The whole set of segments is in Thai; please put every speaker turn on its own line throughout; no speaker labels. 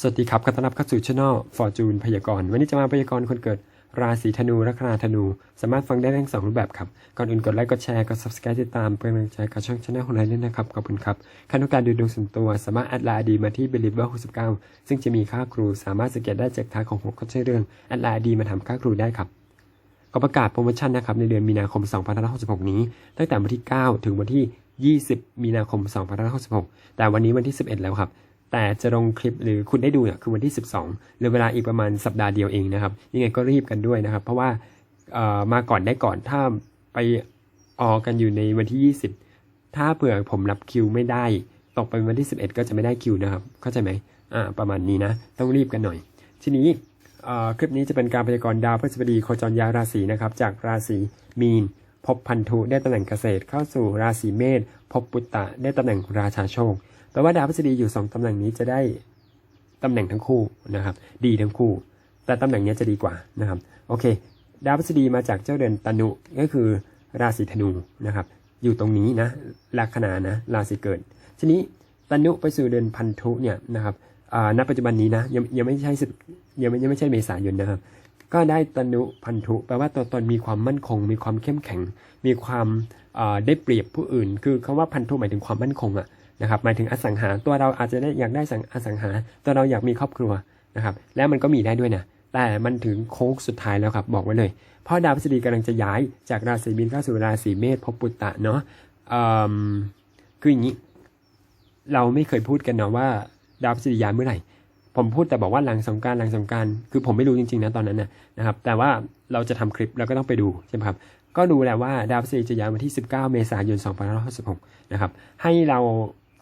สวัสดีครับขอต้อนรับเข้าสู่ช่องฟอร์จูนพยากรณ์วันนี้จะมาพยากรณ์คนเกิดราศีธนูลัคนาธนู สามารถฟังได้ทั้งสองรูปแบบครับ ก่อนอื่นกดไลค์ กดแชร์ กด subscribe ติดตามเป็นกำลังใจกับช่องช anel ของเราด้วยนะครับ ขอบคุณครับใครต้องการดูดวงส่วนตัวสามารถแอดไลน์ดีมาที่ believer 69ซึ่งจะมีค่าครูสามารถสังเกตได้จากท้ายของหัวข้อชื่อเรื่องแอดไลน์ดีมาทำค่าครูได้ครับก็ประกาศโปรโมชั่นนะครับในเดือนมีนาคม 2566 นี้ ตั้งแต่วันที่ 9 ถึงวันที่ 20 มีนาคม 2566 แต่วันนี้วันที่ 11 แล้วครับ แต่จะลงคลิปหรือคุณได้ดูเนี่ยคือวันที่ 12หรือเวลาอีกประมาณสัปดาห์เดียวเองนะครับ ยังไงก็รีบกันด้วยนะครับ เพราะว่ามาก่อนได้ก่อนถ้าไปออกกันอยู่ในวันที่ 20 ถ้าเผื่อผมรับคิวไม่ได้ ตกไปวันที่ 11 ก็จะไม่ได้คิวนะครับ เข้าใจไหมอ่าประมาณนี้นะ ต้องรีบกันหน่อย ทีนี้คลิปนี้จะเป็นการพยากรณ์ดาวพฤหัสบดีโคจรยาราศีนะครับ จากราศีมีน พบพันธุได้ตำแหน่งเกษตรเข้าสู่ราศีเมษพบปุตตะได้ตำแหน่งราชาโชค แปลว่าดาวพฤหัสบดีอยู่สองตำแหน่งนี้จะได้ตำแหน่งทั้งคู่นะครับ ดีทั้งคู่ แต่ตำแหน่งนี้จะดีกว่านะครับ โอเค ดาวพฤหัสบดีมาจากเจ้าเดือนตนุก็คือราศีธนูนะครับ อยู่ตรงนี้นะลัคนานะราศีเกิด ทีนี้ตนุไปสู่เดือนพันธุเนี่ยนะครับณปัจจุบันนี้นะยังยังไม่ใช่สิยังไม่ยังไม่ใช่เมษายนนะครับ ก็ได้ตนุพันธุแปลว่าตัวตนมีความมั่นคง มีความเข้มแข็ง มีความได้เปรียบผู้อื่น คือคำว่าพันธุหมายถึงความมั่นคงอะ นะครับหมายถึงอสังหาตัวเราอาจจะได้อยากได้สังอสังหา ตัวเราอยากมีครอบครัวนะครับแล้วมันก็มีได้ด้วยนะแต่มันถึงโค้งสุดท้ายแล้วครับบอกไว้เลย เพราะดาวพฤหัสบดีกำลังจะย้ายจากราศีมีนเข้าสู่ราศีเมษพบปุตตะเนาะอืมคืออย่างนี้เราไม่เคยพูดกันเนาะว่าดาวพฤหัสบดีย้ายเมื่อไหร่ผมพูดแต่บอกว่าหลังสงการหลังสงการคือผมไม่รู้จริงๆนะตอนนั้นนะนะครับแต่ว่าเราจะทำคลิปเราก็ต้องไปดูใช่ไหมครับก็ดูแหละว่าดาวพฤหัสจะย้ายวันที่ 19 เมษายน 2566 นะครับให้เรา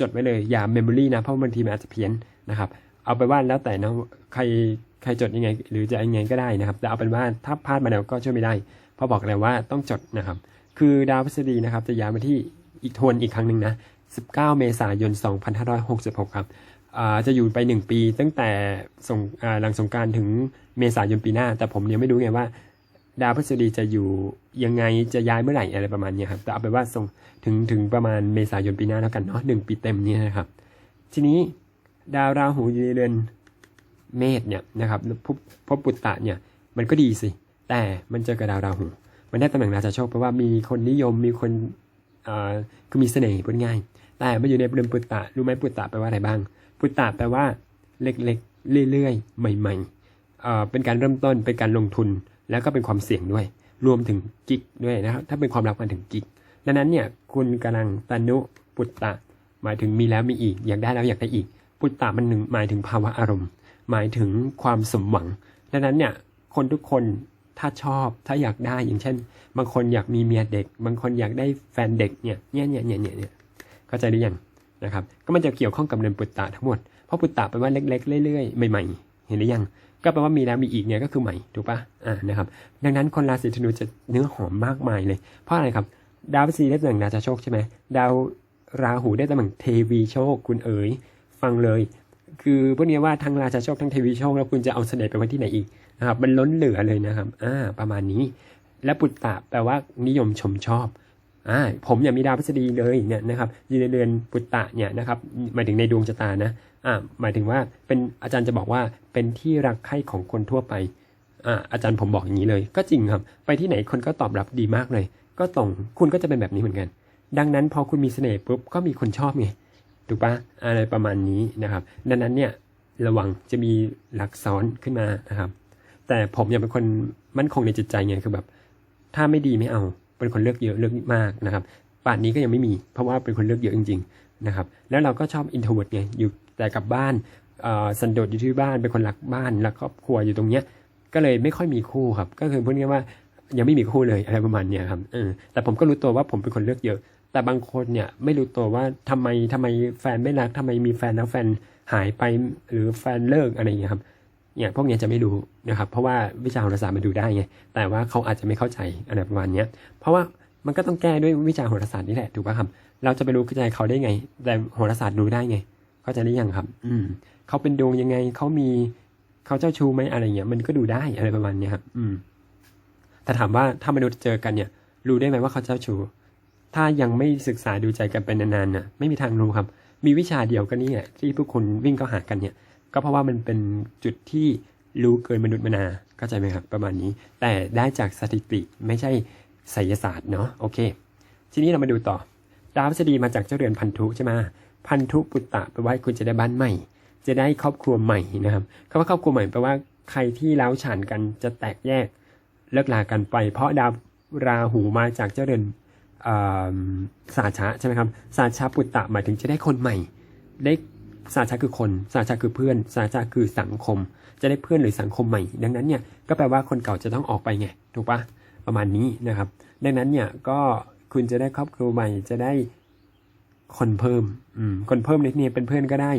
จดไว้เลยอย่าเมมโมรีนะ เพราะบางทีมันอาจจะเพี้ยนนะครับ เอาไปว่าแล้วแต่นะใครใครจดยังไง หรือจะยังไงก็ได้นะครับ แต่เอาเป็นว่าถ้าพลาดมาแล้วก็ช่วยไม่ได้ เพราะบอกแล้วว่าต้องจดนะครับ คือดาวพฤหัสบดีนะครับจะย้ายมาที่อีกทวนอีกครั้งหนึ่งนะ 19 เมษายน 2566 ครับจะอยู่ไป 1 ปีตั้งแต่สงอ่าหลังสงการถึงเมษายนปีหน้า แต่ผมยังไม่รู้ไงว่า ดาวพฤหัสบดีจะอยู่ยังไงจะย้ายเมื่อไหร่อะไรประมาณนี้ครับแต่เอาไปว่าส่งถึงถึงประมาณเมษายนปีหน้าแล้วกันเนาะหนึ่งปีเต็มนี้นะครับ ทีนี้ดาวราหูอยู่ในเรือนเมษเนี่ยนะครับพบพบปุตตะเนี่ยมันก็ดีสิ แต่มันเจอกับดาวราหู มันได้ตำแหน่งราชาโชคเพราะว่ามีคนนิยมมีคนอ่าคือมีเสน่ห์พูดง่าย แต่มันอยู่ในเรือนปุตตะรู้ไหมปุตตะแปลว่าอะไรบ้าง ปุตตะแปลว่าเล็กๆเรื่อยๆ ใหม่ๆเอ่เป็นการเริ่มต้นเป็นการลงทุน แล้วก็เป็นความเสี่ยงด้วย รวมถึงกิกด้วยนะครับ ถ้าเป็นความรักมันถึงกิกดังนั้นเนี่ยคุณกำลังตนุปุตตะ หมายถึงมีแล้วมีอีก อยากได้แล้วอยากได้อีก ปุตตะมันหนึ่งหมายถึงภาวะอารมณ์ หมายถึงความสมหวัง ดังนั้นเนี่ยคนทุกคนถ้าชอบถ้าอยากได้อย่างเช่น บางคนอยากมีเมียเด็ก บางคนอยากได้แฟนเด็กเนี่ยเนี่ยเนี่ยเนี่ยเนี่ยเข้าใจหรือยังนะครับ ก็มันจะเกี่ยวข้องกับเรือนปุตตะทั้งหมดเพราะปุตตะแปลว่าเล็กๆเรื่อยๆใหม่ๆ เห็นหรือยัง ก็แปลว่ามีแล้วมีอีกเนี่ยก็คือใหม่ถูกปะอ่านะครับ ดังนั้นคนราศีธนูจะเนื้อหอมมากมายเลย เพราะอะไรครับ ดาวพฤหัสบดีได้ตำแหน่งราชาโชคใช่ไหมดาวราหูได้ตำแหน่งเทวีโชค คุณเอ๋ยฟังเลย คือพวกนี้ว่าทั้งราชาโชคทั้งเทวีโชคแล้วคุณจะเอาเสน่ห์ไปไว้ที่ไหนอีกนะครับมันล้นเหลือเลยนะครับอ่าประมาณนี้ และปุตตะแปลว่านิยมชมชอบอ่าผมอยากมีดาวพฤหัสเลยเนี่ยนะครับอยู่ในเดือนปุตตะเนี่ยนะครับหมายถึงในดวงชะตานะ อ่าหมายถึงว่าเป็นอาจารย์จะบอกว่าเป็นที่รักใคร่ของคนทั่วไปอ่าอาจารย์ผมบอกอย่างนี้เลย ก็จริงครับ ไปที่ไหนคนก็ตอบรับดีมากเลย ก็ตรงคุณก็จะเป็นแบบนี้เหมือนกัน ดังนั้นพอคุณมีเสน่ห์ปุ๊บก็มีคนชอบไงถูกปะอะไรประมาณนี้นะครับ ดังนั้นเนี่ยระวังจะมีหลักซ้อนขึ้นมานะครับ แต่ผมยังเป็นคนมั่นคงในจิตใจไงคือแบบ ถ้าไม่ดีไม่เอา เป็นคนเลือกเยอะเลือกมากนะครับป่านนี้ก็ยังไม่มี เพราะว่าเป็นคนเลือกเยอะจริง ๆ นะครับ แล้วเราก็ชอบอินโทรเวิร์ดไงอยู่ แต่กลับบ้านสันโดษอยู่ที่บ้านเป็นคนรักบ้านรักครอบครัวอยู่ตรงเนี้ย ก็เลยไม่ค่อยมีคู่ครับ ก็คือพูดง่ายว่ายังไม่มีคู่เลยอะไรประมาณเนี้ยครับอแต่ผมก็รู้ตัวว่าผมเป็นคนเลือกเยอะ แต่บางคนเนี่ยไม่รู้ตัวว่าทำไมทำไมแฟนไม่รักทำไมมีแฟนแล้วแฟนหายไปหรือแฟนเลิกอะไรอย่างเงี้ยครับเนี่ยพวกเนี้ยจะไม่รู้นะครับเพราะว่าวิชาโหราศาสตร์มันดูได้ไงแต่ว่าเขาอาจจะไม่เข้าใจอะไรประมาณเนี้ยเพราะว่ามันก็ต้องแก้ด้วยวิชาโหราศาสตร์นี่แหละถูกป่ะครับ เราจะไปรู้ใจเขาได้ไง แต่โหราศาสตร์รู้ได้ไง เข้าใจหรือยังครับ อืมเขาเป็นดวงยังไงเขามีเขาเจ้าชู้ไหมอะไรเงี้ยมันก็ดูได้อะไรประมาณเนี้ยครับ อืมแต่ถามว่าถ้ามนุษย์เจอกันเนี่ย รู้ได้ไหมว่าเขาเจ้าชู้ถ้ายังไม่ศึกษาดูใจกันเป็นนานๆน่ะไม่มีทางรู้ครับ มีวิชาเดียวกันนี่แหละที่พวกคุณวิ่งเข้าหากันเนี่ย ก็เพราะว่ามันเป็นจุดที่รู้เกินมนุษย์มนาเข้าใจไหมครับ ประมาณนี้ แต่ได้จากสถิติไม่ใช่ไสยศาสตร์เนาะโอเค ทีนี้เรามาดูต่อ ดาวพฤหัสบดีมาจากเจ้าเรือนพันธุใช่ไหม พันธุปุตตะแปลว่าคุณจะได้บ้านใหม่ จะได้ครอบครัวใหม่นะครับคำว่าครอบครัวใหม่แปลว่าใครที่แล้วฉานกันจะแตกแยกเลิกลากันไป เพราะดาวราหูมาจากเจ้าเรือนอ่าสาชะใช่ไหมครับสาชะปุตตะหมายถึงจะได้คนใหม่ ได้สาชะคือคนสาชะคือเพื่อนสาชะคือสังคม จะได้เพื่อนหรือสังคมใหม่ ดังนั้นเนี่ยก็แปลว่าคนเก่าจะต้องออกไปไงถูกปะประมาณนี้นะครับ ดังนั้นเนี่ยก็คุณจะได้ครอบครัวใหม่จะได้ คนเพิ่ม อืม คนเพิ่มในที่นี้เป็นเพื่อนก็ได้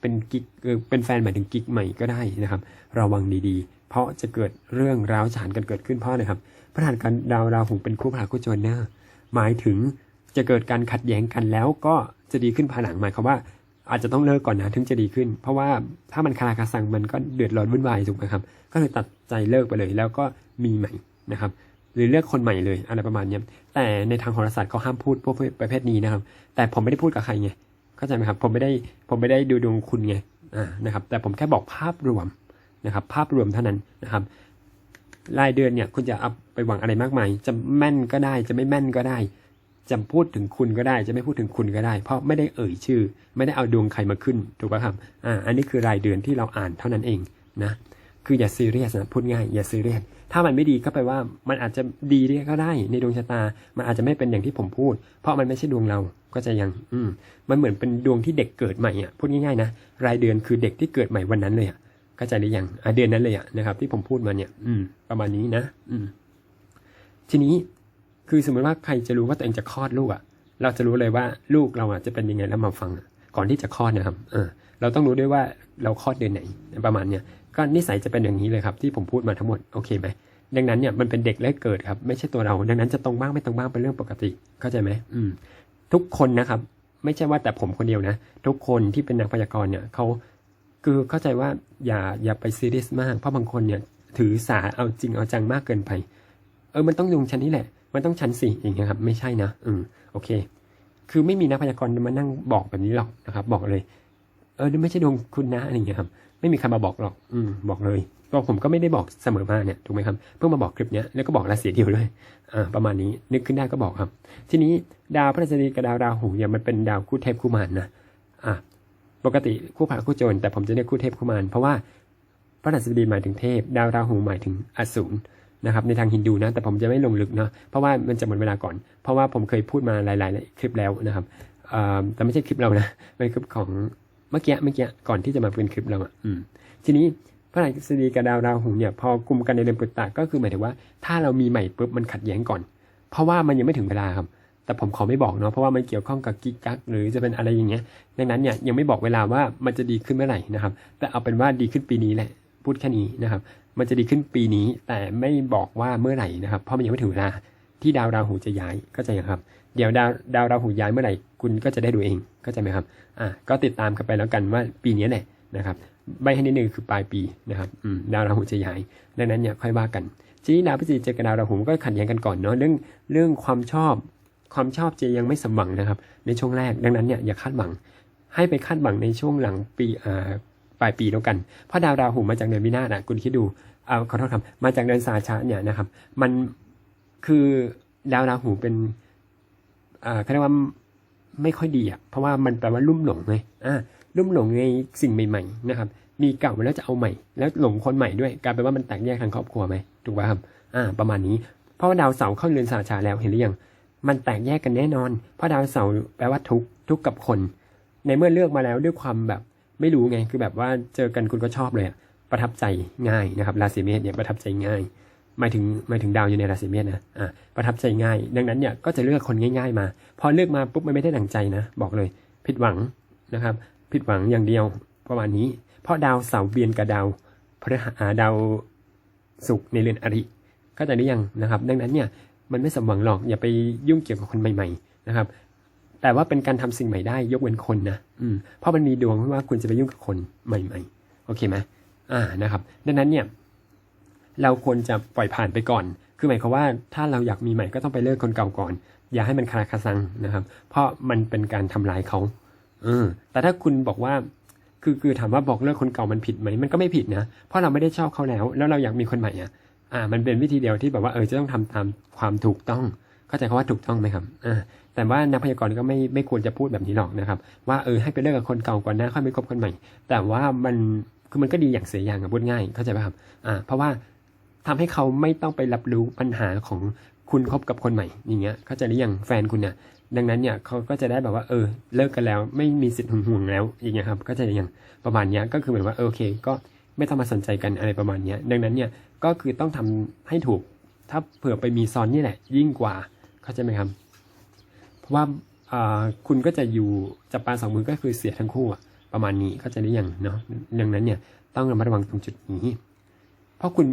เป็นกิ๊กเออเป็นแฟนหมายถึงกิ๊กใหม่ก็ได้นะครับ ระวังดีๆ เพราะจะเกิดเรื่องร้าวฉานกันเกิดขึ้นเพราะอะครับพระธานการดาวราหูเป็นคู่พระคู่โจรเนอร์หมายถึงจะเกิดการขัดแย้งกันแล้วก็จะดีขึ้นภายหลังหมายความว่า อาจจะต้องเลิกก่อนนะถึงจะดีขึ้น เพราะว่าถ้ามันคาราคาซังมันก็เดือดร้อนวุ่นวายถูกไหมครับ ก็เลยตัดใจเลิกไปเลยแล้วก็มีใหม่นะครับ หรือเลือกคนใหม่เลยอะไรประมาณนี้แต่ในทางโหราศาสตร์เขาห้ามพูดพวกประเภทนี้นะครับ แต่ผมไม่ได้พูดกับใครไงเข้าใจไหมครับผมไม่ได้ผมไม่ได้ดูดวงคุณไงอ่านะครับ แต่ผมแค่บอกภาพรวมนะครับ ภาพรวมเท่านั้นนะครับรายเดือนเนี่ยคุณจะเอาไปหวังอะไรมากมาย จะแม่นก็ได้ จะไม่แม่นก็ได้ จะพูดถึงคุณก็ได้ จะไม่พูดถึงคุณก็ได้ เพราะไม่ได้เอ่ยชื่อ ไม่ได้เอาดวงใครมาขึ้นถูกป่ะครับอ่าอันนี้คือรายเดือนที่เราอ่านเท่านั้นเองนะคืออย่าซีเรียสนะพูดง่ายอย่าซีเรียส ถ้ามันไม่ดีก็แปลว่ามันอาจจะดีก็ได้ในดวงชะตา มันอาจจะไม่เป็นอย่างที่ผมพูด เพราะมันไม่ใช่ดวงเราก็จะยัง อืม มันเหมือนเป็นดวงที่เด็กเกิดใหม่อะพูดง่ายๆนะรายเดือนคือเด็กที่เกิดใหม่วันนั้นเลยอะเข้าใจหรือยังอะเดือนนั้นเลยอะนะครับ ที่ผมพูดมาเนี่ย อืม ประมาณนี้นะ อืม ทีนี้คือสมมติว่าใครจะรู้ว่าตัวเองจะคลอดลูกอะ เราจะรู้เลยว่าลูกเราอะจะเป็นยังไงแล้วมาฟัง ก่อนที่จะคลอดนะครับ เออ เราต้องรู้ด้วยว่าเราคลอดเดือนไหน ประมาณเนี้ย ก็นิสัยจะเป็นอย่างนี้เลยครับที่ผมพูดมาทั้งหมดโอเคไหมดังนั้นเนี่ยมันเป็นเด็กแรกเกิดครับไม่ใช่ตัวเรา ดังนั้นจะตรงบ้างไม่ตรงบ้างเป็นเรื่องปกติเข้าใจไหมอืม ทุกคนนะครับ ไม่ใช่ว่าแต่ผมคนเดียวนะ ทุกคนที่เป็นนักพยากรณ์เนี่ยเขาคือเข้าใจว่าอย่าอย่าไปซีเรียสมากเพราะบางคนเนี่ย ถือสาเอาจริงเอาจังมากเกินไป เออมันต้องลงชั้นนี้แหละ มันต้องชั้นสี่อย่างเงี้ยครับ ไม่ใช่นะอืมโอเค คือไม่มีนักพยากรณ์มานั่งบอกแบบนี้หรอกนะครับ บอกเลย เออนี่ไม่ใช่ดวงคุณนะอะไรอย่างเงี้ยครับ ไม่มีใครมาบอกหรอก อืม บอกเลยก็ผมก็ไม่ได้บอกเสมอมาเนี่ยถูกไหมครับ เพิ่งมาบอกคลิปเนี้ยแล้วก็บอกราศีเดียวด้วยอ่าประมาณนี้นึกขึ้นได้ก็บอกครับ ทีนี้ดาวพฤหัสบดีกับดาวราหูเนี่ยมันเป็นดาวคู่เทพคู่มารนะอ่าปกติคู่พระคู่โจรแต่ผมจะเรียกคู่เทพคู่มารเพราะว่าพระหัสบดีหมายถึงเทพ ดาวราหูหมายถึงอสูรนะครับในทางฮินดูนะ แต่ผมจะไม่ลงลึกเนาะเพราะว่ามันจะหมดเวลาก่อน เพราะว่าผมเคยพูดมาหลาย ๆ คลิปแล้วนะครับแต่ไม่ใช่คลิปเรานะเป็นคลิปของ มื่อกี้เมื่อกี้ก่อนที่จะมาเป็นคลิปเราอะอืม ทีนี้พระราศีดีกับดาวราหูเนี่ย พอกลุ่มกันในเดือนปุตตะก็คือหมายถึงว่า ถ้าเรามีใหม่ปุ๊บมันขัดแย้งก่อน เพราะว่ามันยังไม่ถึงเวลาครับ แต่ผมขอไม่บอกเนาะเพราะว่ามันเกี่ยวข้องกับกิ๊กกักหรือจะเป็นอะไรอย่างเงี้ย ดังนั้นเนี่ยยังไม่บอกเวลาว่ามันจะดีขึ้นเมื่อไหร่นะครับ แต่เอาเป็นว่าดีขึ้นปีนี้แหละ พูดแค่นี้นะครับ มันจะดีขึ้นปีนี้แต่ไม่บอกว่าเมื่อไหร่นะครับ เพราะมันยังไม่ถึงเวลาที่ดาวราหูจะย้ายก็จะยังครับ เดี๋ยวดาวดาวราหูย้ายเมื่อไหร่คุณก็จะได้ดูเองก็จะไหมครับอะก็ติดตามกันไปแล้วกันว่าปีนี้แหละนะครับใบให้นิดนึงคือปลายปีนะครับดาวราหูจะย้ายดังนั้นเนี่ยค่อยว่ากันทีนี้ดาวพฤศจิกเจอกับดาวราหูก็ขัดแย้งกันก่อนเนาะเรื่องเรื่องความชอบความชอบจะยังไม่สมหวังนะครับ ในช่วงแรกดังนั้นเนี่ยอย่าคาดหวัง ให้ไปคาดหวังในช่วงหลังปีอ่าปลายปีแล้วกันเพราะดาวราหูมาจากเดือนวินาศอะคุณคิดดูเอาขอโทษครับมาจากเดือนสาชะเนี่ยนะครับ มันคือดาวราหูเป็น อ่าเขาเรียกว่าไม่ค่อยดีอะเพราะว่ามันแปลว่าลุ่มหลงไงอ่าลุ่มหลงในสิ่งใหม่ ๆ นะครับ มีเก่ามาแล้วจะเอาใหม่ แล้วหลงคนใหม่ด้วยกลายเป็นว่ามันแตกแยกทางครอบครัวไหมถูกป่ะครับอ่า ประมาณนี้เพราะว่าดาวเสาร์เข้าเรือนสาชาแล้วเห็นหรือยังมันแตกแยกกันแน่นอน เพราะดาวเสาร์แปลว่าทุกทุกกับคน ในเมื่อเลือกมาแล้วด้วยความแบบไม่รู้ไงคือแบบว่าเจอกันคุณก็ชอบเลยอะประทับใจง่ายนะครับราศีเมษเนี่ยประทับใจง่าย หมายถึงหมายถึงดาวอยู่ในราศีเมษนะอ่าประทับใจง่าย ดังนั้นเนี่ยก็จะเลือกคนง่าย ๆ มา พอเลือกมาปุ๊บมันไม่ได้ดั่งใจนะ บอกเลย ผิดหวังนะครับ ผิดหวังอย่างเดียวประมาณนี้ เพราะดาวเสาร์เบียนกับดาวพฤหัสดาวศุกร์ในเรือนอริเข้าใจหรือยังนะครับ ดังนั้นเนี่ยมันไม่สมหวังหรอกอย่าไปยุ่งเกี่ยวกับคนใหม่ๆนะครับ แต่ว่าเป็นการทำสิ่งใหม่ได้ยกเว้นคนนะอืมเพราะมันมีดวงว่าคุณจะไปยุ่งกับคนใหม่ ๆ โอเคไหมอ่านะครับ ดังนั้นเนี่ย เราควรจะปล่อยผ่านไปก่อน คือหมายความว่าถ้าเราอยากมีใหม่ก็ต้องไปเลิกคนเก่าก่อน อย่าให้มันคาราคาซังนะครับ เพราะมันเป็นการทำลายเขาเออแต่ถ้าคุณบอกว่าคือคือถามว่าบอกเลิกคนเก่ามันผิดไหมมันก็ไม่ผิดนะ เพราะเราไม่ได้ชอบเขาแล้ว แล้วเราอยากมีคนใหม่อะอ่า มันเป็นวิธีเดียวที่แบบว่าเออจะต้องทำตามความถูกต้องเข้าใจคำว่าถูกต้องไหมครับอ่าแต่ว่านักพยากรณ์ก็ไม่ไม่ควรจะพูดแบบนี้หรอกนะครับ ว่าเออให้ไปเลิกกับคนเก่าก่อนนะค่อยไปคบคนใหม่ แต่ว่ามันคือมันก็ดีอย่างเสียอย่างอะพูดง่ายเข้าใจป่ะครับอ่าเพราะว่า ทำให้เขาไม่ต้องไปรับรู้ปัญหาของคุณคบกับคนใหม่ อย่างเงี้ยเข้าใจหรือยังแฟนคุณเนี่ยดังนั้นเนี่ยเขาก็จะได้แบบว่าเออ เลิกกันแล้วไม่มีสิทธิ์หึงหวงแล้วอย่างเงี้ยครับก็จะอย่างประมาณเนี้ยก็คือเหมือนว่าเออโอเค ก็ไม่ต้องมาสนใจกันอะไรประมาณเนี้ยดังนั้นเนี่ยก็คือต้องทำให้ถูก ถ้าเผื่อไปมีซ้อนนี่แหละ ยิ่งกว่าเข้าใจไหมครับ เพราะว่าอ่าคุณก็จะอยู่จับปลาสองมือก็คือเสียทั้งคู่อะประมาณนี้เข้าใจหรือยังเนาะดังนั้นเนี่ยต้องระมัดระวังตรงจุดนี้ เพราะคุณ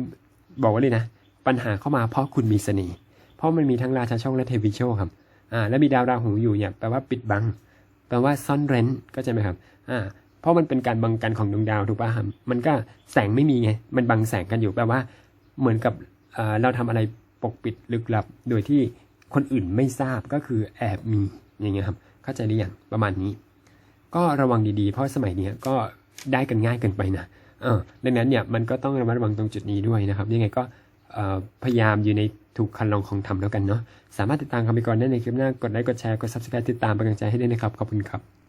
บอกไว่าเลยนะ ปัญหาเข้ามาเพราะคุณมีเสน่ห์เพราะมันมีทั้งราชาช่องและเทวีโชครับอ่าและมีดาวราหูอยู่เนี่ยแปลว่าปิดบังแปลว่าซ่อนเร้นก็ใช่ไหมครับอ่าเพราะมันเป็นการบังกันของดวงดาวถูกป่ะครับมันก็แสงไม่มีไงมันบังแสงกันอยู่แปลว่าเหมือนกับเราทำอะไรปกปิดลึกลับ โดยที่คนอื่นไม่ทราบก็คือแอบมีอย่างเงี้ยครับเข้าใจหรือยังประมาณนี้ ก็ระวังดีๆ เพราะสมัยนี้ก็ได้กันง่ายเกินไปนะ เออดังนั้นเนี่ยมันก็ต้องระมัดระวังตรงจุดนี้ด้วยนะครับ ยังไงก็พยายามอยู่ในถูกคันลองของธรรมแล้วกันเนาะ สามารถติดตามคำพิกรได้ในคลิปหน้า กดไลค์ กดแชร์ กด subscribe ติดตามเป็นกำลังใจให้ด้วยนะครับ ขอบคุณครับ